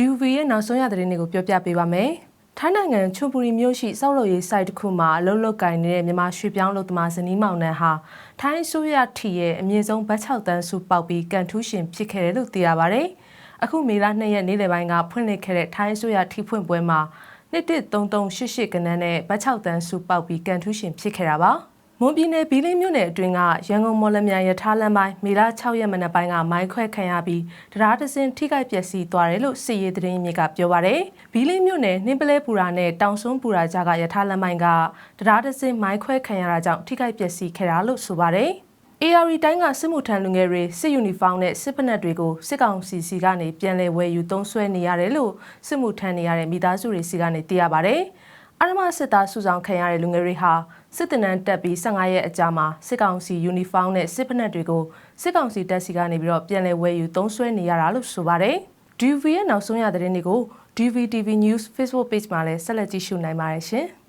DUV ရဲ့နောက်ဆုံးရသတင်းတွေကိုပြောပြပေးပါမယ်။ထိုင်းနိုင်ငံချွန်ပူရီမြို့ရှိစောက်လို့ရေး site တစ်ခုမှာအလုပ်လုပ်ကိုင်နေတဲ့မြန်မာရွှေပြောင်းလုပ်သမားဇနီးမောင်နှံဟာထိုင်းဆိုရထီရဲ့အမြင့်ဆုံးဘတ်6တန်းစုပေါက်ပြီးကန်ထူးရှင်ဖြစ်ခဲ့တယ်လို့သိရပါဗျ။အခုမေလ2ရက်နေ့လယ်ပိုင်းကဖွင့်လှစ်ခဲ့တဲ့ထိုင်းဆိုရထီဖွင့်ပွဲမှာ213388ကနန်းနဲ့ဘတ်6တန်းစုပေါက်ပြီးကန်ထူးရှင်ဖြစ်ခဲ့တာပါ။ မွန်ပြည်နယ်ဘီလင်းမြို့နယ်အတွင်းကရန်ကုန်မော်လမြိုင်ရထားလမ်းပိုင်းမေလ6ရက်မနက်ပိုင်းကမိုင်းခွဲခံရပြီးတရားတစင်ထိခိုက်ပျက်စီးသွားတယ်လို့စစ်ရေးသတင်းမြစ်ကပြောပါရယ်ဘီလင်းမြို့နယ်နှင်းပလဲပူရာနဲ့တောင်စွန်းပူရာကြားကရထားလမ်းပိုင်းကတရားတစင်မိုင်းခွဲခံရတာကြောင့်ထိခိုက်ပျက်စီးခဲ့တာလို့ဆိုပါရယ် AR တိုင်းကစစ်မှုထမ်းလူငယ်တွေစစ်ယူနီဖောင်းနဲ့စစ်ပနက်တွေကိုစစ်ကောင်စီစီကနေပြန်လည်ဝယ်ယူသုံးစွဲနေရတယ်လို့စစ်မှုထမ်းနေရတဲ့မိသားစုတွေစီကနေသိရပါဗျ။ အရမစစ်သားစုဆောင်ခံရတဲ့လူငယ်တွေဟာစစ်တနန်းတက်ပြီး15ရက်အကြာမှာစစ်ကောင်စီယူနီဖောင်းနဲ့စစ်ပနက်တွေကိုစစ်ကောင်စီတပ်စီကနေပြီးတော့ပြန်လည်ဝယ်ယူသုံးစွဲနေရတာလို့ဆိုပါတယ်။ DV ရဲ့နောက်ဆုံးရသတင်းတွေကို DVTV News Facebook Page မှာလည်းဆက်လက်ကြည့်ရှုနိုင်ပါတယ်ရှင်။